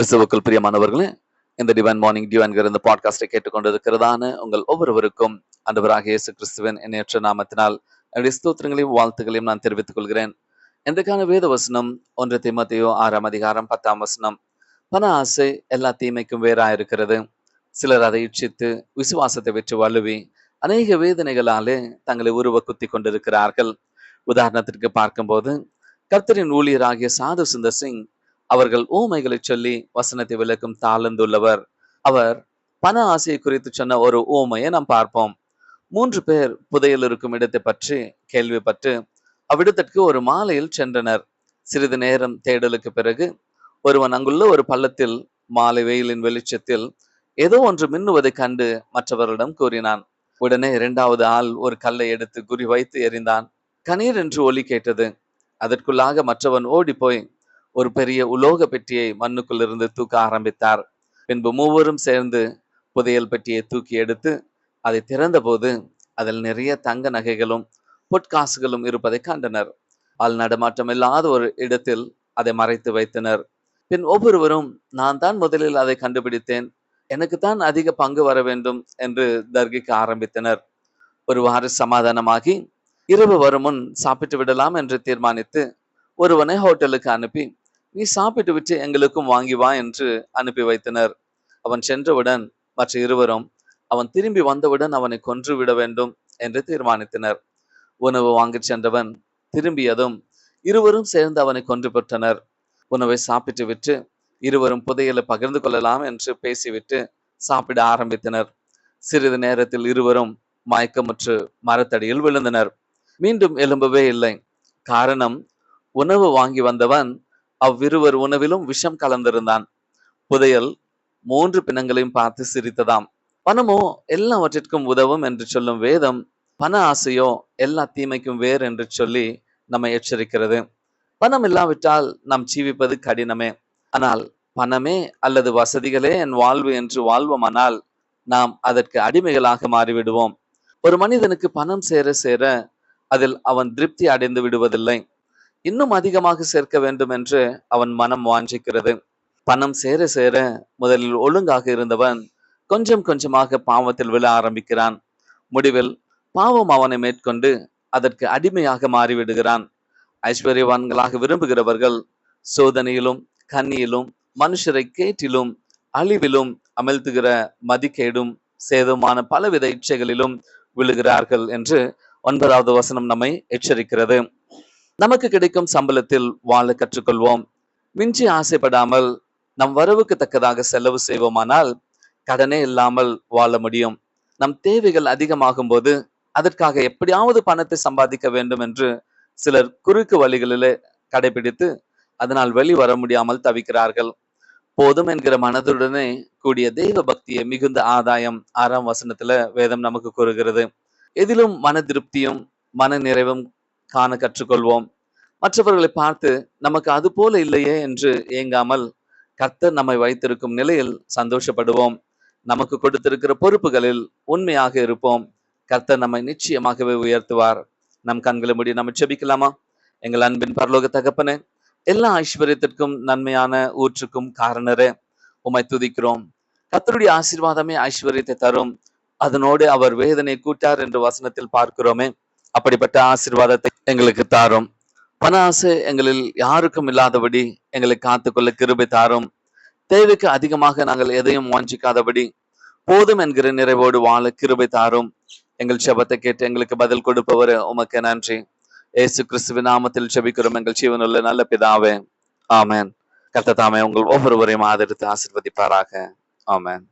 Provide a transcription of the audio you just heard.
கிறிஸ்துவுக்குள் பிரியமானவர்களே இந்த டிவைன் மார்னிங் டியூ இந்த பாட்காஸ்டை கேட்டுக்கொண்டிருக்கிறதான உங்கள் ஒவ்வொருவருக்கும் அந்தவராக இயேசு கிறிஸ்துவின் எண்ணற்ற நாமத்தினால் என்னுடைய ஸ்தோத்திரங்களையும் வாழ்த்துக்களையும் நான் தெரிவித்துக் கொள்கிறேன். எந்தக்கான வேத வசனம் ஒன்று திமத்தையோ ஆறாம் அதிகாரம் பத்தாம் வசனம். பண ஆசை எல்லா தீமைக்கும் வேறாக இருக்கிறது சிலர் அதை இச்சித்து விசுவாசத்தை விட்டு வலுவி அநேக வேதனைகளாலே தங்களை உருவ குத்தி கொண்டிருக்கிறார்கள். உதாரணத்திற்கு பார்க்கும்போது கர்த்தரின் ஊழியராகிய சாது சுந்தர் சிங் அவர்கள் ஊமைகளை சொல்லி வசனத்தை விளக்கும் தாழ்ந்துள்ளவர் அவர் பண ஆசையை குறித்து சொன்ன ஒரு ஊமையை நாம் பார்ப்போம். மூன்று பேர் புதையல் இருக்கும் இடத்தை பற்றி கேள்விப்பட்டு அவ்விடத்திற்கு ஒரு மாலையில் சென்றனர். சிறிது நேரம் தேடலுக்கு பிறகு ஒருவன் அங்குள்ள ஒரு பள்ளத்தில் மாலை வெயிலின் வெளிச்சத்தில் ஏதோ ஒன்று மின்னுவதை கண்டு மற்றவர்களிடம் கூறினான். உடனே இரண்டாவது ஆள் ஒரு கல்லை எடுத்து குறி வைத்து எறிந்தான். கணீர் என்று ஒலி கேட்டது. அதற்குள்ளாக மற்றவன் ஓடி போய் ஒரு பெரிய உலோக பெட்டியை மண்ணுக்குள் இருந்து தூக்க ஆரம்பித்தார். பின்பு மூவரும் சேர்ந்து புதையல் பெட்டியை தூக்கி எடுத்து அதை திறந்தபோது அதில் நிறைய தங்க நகைகளும் பொற்காசுகளும் இருப்பதை கண்டனர். ஆள் நடமாட்டம் இல்லாத ஒரு இடத்தில் அதை மறைத்து வைத்தனர். பின் ஒவ்வொருவரும் நான் தான் முதலில் அதை கண்டுபிடித்தேன். எனக்கு தான் அதிக பங்கு வர வேண்டும் என்று தர்கிக்க ஆரம்பித்தனர். ஒருவாறு சமாதானமாகி இரவு வரும் முன் சாப்பிட்டு விடலாம் என்று தீர்மானித்து ஒருவனை ஹோட்டலுக்கு அனுப்பி நீ சாப்பிட்டு விட்டு எங்களுக்கும் வாங்கி வா என்று அனுப்பி வைத்தனர். அவன் சென்றவுடன் மற்ற இருவரும் அவன் திரும்பி வந்தவுடன் அவனை கொன்று விட வேண்டும் என்று தீர்மானித்தனர். உணவு வாங்கிச் சென்றவன் திரும்பியதும் இருவரும் சேர்ந்து அவனை கொன்று பெற்றனர் உணவை சாப்பிட்டு விட்டு இருவரும் புதையலை பகிர்ந்து கொள்ளலாம் என்று பேசிவிட்டு சாப்பிட ஆரம்பித்தனர். சிறிது நேரத்தில் இருவரும் மயக்கமுற்று மரத்தடியில் விழுந்தனர். மீண்டும் எழும்பவே இல்லை. காரணம் உணவு வாங்கி வந்தவன் அவ்விருவர் உணவிலும் விஷம் கலந்திருந்தான். புதையல் மூன்று பிணங்களையும் பார்த்து சிரித்ததாம். பணமோ எல்லாவற்றிற்கும் உதவும் என்று சொல்லும் வேதம் பண ஆசையோ எல்லா தீமைக்கும் வேர் என்று சொல்லி நம்மை எச்சரிக்கிறது. பணம் இல்லாவிட்டால் நாம் ஜீவிப்பது கடினமே. ஆனால் பணமே அல்லது வசதிகளே என் வாழ்வு என்று வாழ்வோமானால் நாம் அதற்கு அடிமைகளாக மாறிவிடுவோம். ஒரு மனிதனுக்கு பணம் சேர சேர அதில் அவன் திருப்தி அடைந்து விடுவதில்லை. இன்னும் அதிகமாக சேர்க்க வேண்டும் என்று அவன் மனம் வாஞ்சிக்கிறது. பணம் சேர சேர முதலில் ஒழுங்காக இருந்தவன் கொஞ்சம் கொஞ்சமாக பாவத்தில் விழ ஆரம்பிக்கிறான். முடிவில் பாவம் அவனை மேற்கொண்டு அதற்கு அடிமையாக மாறிவிடுகிறான். ஐஸ்வர்யவான்களாக விரும்புகிறவர்கள் சோதனையிலும் கண்ணியிலும் மனுஷரை கேட்டிலும் அழிவிலும் அமழ்த்துகிற மதிக்கேடும் சேதமான பலவித இச்சைகளிலும் விழுகிறார்கள் என்று ஒன்பதாவது வசனம் நம்மை எச்சரிக்கிறது. நமக்கு கிடைக்கும் சம்பளத்தில் வாழ கற்றுக்கொள்வோம். மிஞ்சி ஆசைப்படாமல் நம் வரவுக்கு தக்கதாக செலவு செய்வோமானால் கடனே இல்லாமல் வாழ முடியும். நம் தேவைகள் அதிகமாகும் போது அதற்காக எப்படியாவது பணத்தை சம்பாதிக்க வேண்டும் என்று சிலர் குறுக்கு வழிகளிலே கடைபிடித்து அதனால் வெளிவர முடியாமல் தவிக்கிறார்கள். போதும் என்கிற மனதுடனே கூடிய தெய்வ பக்தியை மிகுந்த ஆதாயம் ஆறாம் வசனத்துல வேதம் நமக்கு கூறுகிறது. எதிலும் மன திருப்தியும் மன நிறைவும் காண கற்றுக்கொள்வோம். மற்றவர்களை பார்த்து நமக்கு அது போல இல்லையே என்று ஏங்காமல் கர்த்தர் நம்மை வைத்திருக்கும் நிலையில் சந்தோஷப்படுவோம். நமக்கு கொடுத்திருக்கிற பொறுப்புகளில் உண்மையாக இருப்போம். கர்த்தர் நம்மை நிச்சயமாகவே உயர்த்துவார். நம் கண்களை முடி நம்ம செபிக்கலாமா எங்கள் அன்பின் பரலோக தகப்பனே எல்லா ஐஸ்வர்யத்திற்கும் நன்மையான ஊற்றுக்கும் காரணரே. உம்மை துதிக்கிறோம். கர்த்தருடைய ஆசீர்வாதமே ஐஸ்வர்யத்தை தரும். அதனோடு அவர் வேதனை கூட்டார் என்று வசனத்தில் பார்க்கிறோமே. அப்படிப்பட்ட ஆசிர்வாதத்தை எங்களுக்கு தாரும். பண ஆசை எங்களில் யாருக்கும் இல்லாதபடி எங்களை காத்துக்கொள்ள கிருபை தாரும். தேவைக்கு அதிகமாக நாங்கள் எதையும் வாஞ்சிக்காதபடி போதும் என்கிற நிறைவோடு வாழ கிருபை தாரும். எங்கள் செபத்தை கேட்டு எங்களுக்கு பதில் கொடுப்பவர் உமக்கு நன்றி. ஏசு கிறிஸ்துவின் நாமத்தில் செபிக்கிறோம். எங்கள் ஜீவனுள்ள நல்ல பிதாவே. ஆமேன். கத்த தாமே உங்கள் ஒவ்வொருவரையும் ஆதரித்து ஆசிர்வதிப்பாராக. ஆமேன்.